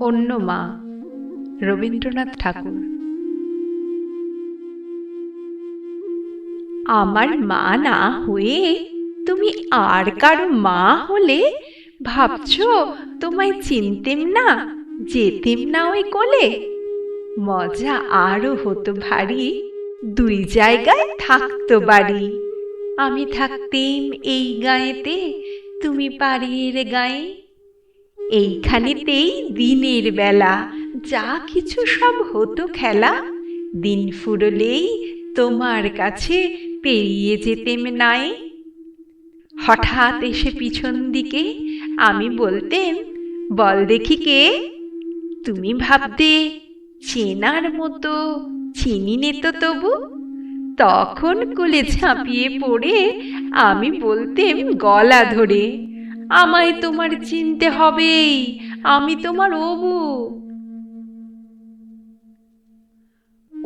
অন্য মা, রবীন্দ্রনাথ ঠাকুর। আমার মা না হয়ে তুমি আর কারও মা হলে ভাবছ তোমায় চিনতেম না, যেতেম না ওই কোলে? মজা আরও হতো ভারী, দুই জায়গায় থাকতো বাড়ি। আমি থাকতেম এই গায়েতে, তুমি পাড়ির গায়ে। এইখানেতেই দিনের বেলা যা কিছু সব হতো খেলা, দিন ফুরলেই তোমার কাছে পেরিয়ে যেতেম নাই। হঠাৎ এসে পিছন দিকে আমি বলতেন, বল দেখি কে? তুমি ভাবতে চেনার মতো চিনি নে তো তবু। তখন কোলে ঝাঁপিয়ে পড়ে আমি বলতেম, গলা ধরে। আমায় তোমার চিনতে হবেই, আমি তোমার অবু।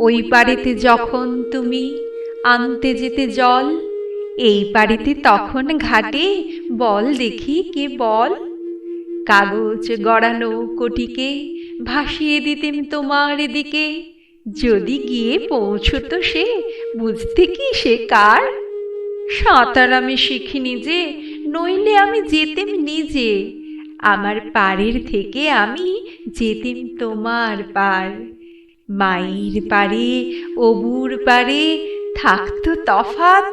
ওই পাড়েতে যখন তুমি আনতে যেতে জল, এই পাড়িতে তখন ঘাটে বল দেখি কে বল। কাগজ গড়ানো কোটিকে ভাসিয়ে দিতেম তোমার এদিকে, যদি গিয়ে পৌঁছতো সে, বুঝতে কি সে কার? সাঁতার আমি শিখিনি যে নইলে আমি যেতেম নিজে। আমার পাড়ের থেকে আমি যেতেম তোমার পার মায়ের পারে অবুর পারে থাকতো তফাত,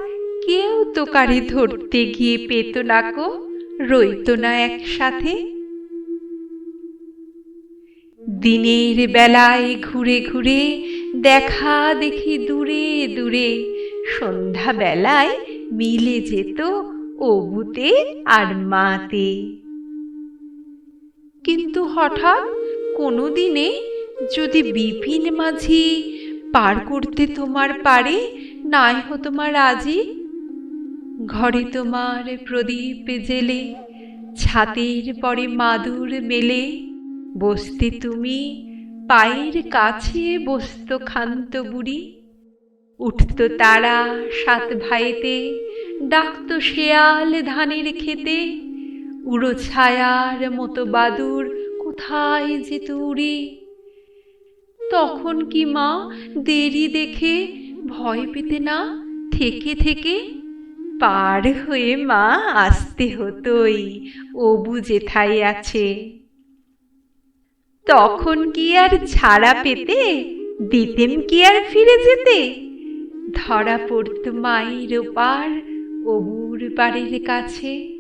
কেউ তো কারে ধরতে গিয়ে পেত না কো রইতো না একসাথে। দিনের বেলায় ঘুরে ঘুরে, দেখা দেখি দূরে দূরে সন্ধ্যা বেলায় মিলে যেত অবুতে আর মাতে। কিন্তু হঠাৎ কোনো দিনে যদি বিপিন মাঝি পার করতে তোমার পারে, নাই হো তোমার আজি। ঘরে তোমার প্রদীপ জেলে, ছাতের পরে মাদুর মেলে, বসতে তুমি পায়ের কাছে বসত খান্ত বুড়ি। উঠত তারা সাত ভাইতে, ডাকত শেয়াল ধানের খেতে উড়ো ছায়ার মতো বাদুর কোথায় যে তুড়ি? তখন কি মা দেরি দেখে ভয় পেতে না থেকে থেকে? পার হয়ে মা আসতে হতোই অবু যেথায় আছে। তখন কি আর ছাড়া পেতে? দিতেন কি আর ফিরে যেতে? ধরা পড়ত মায়ের ওপার অবুর বাড়ির কাছে।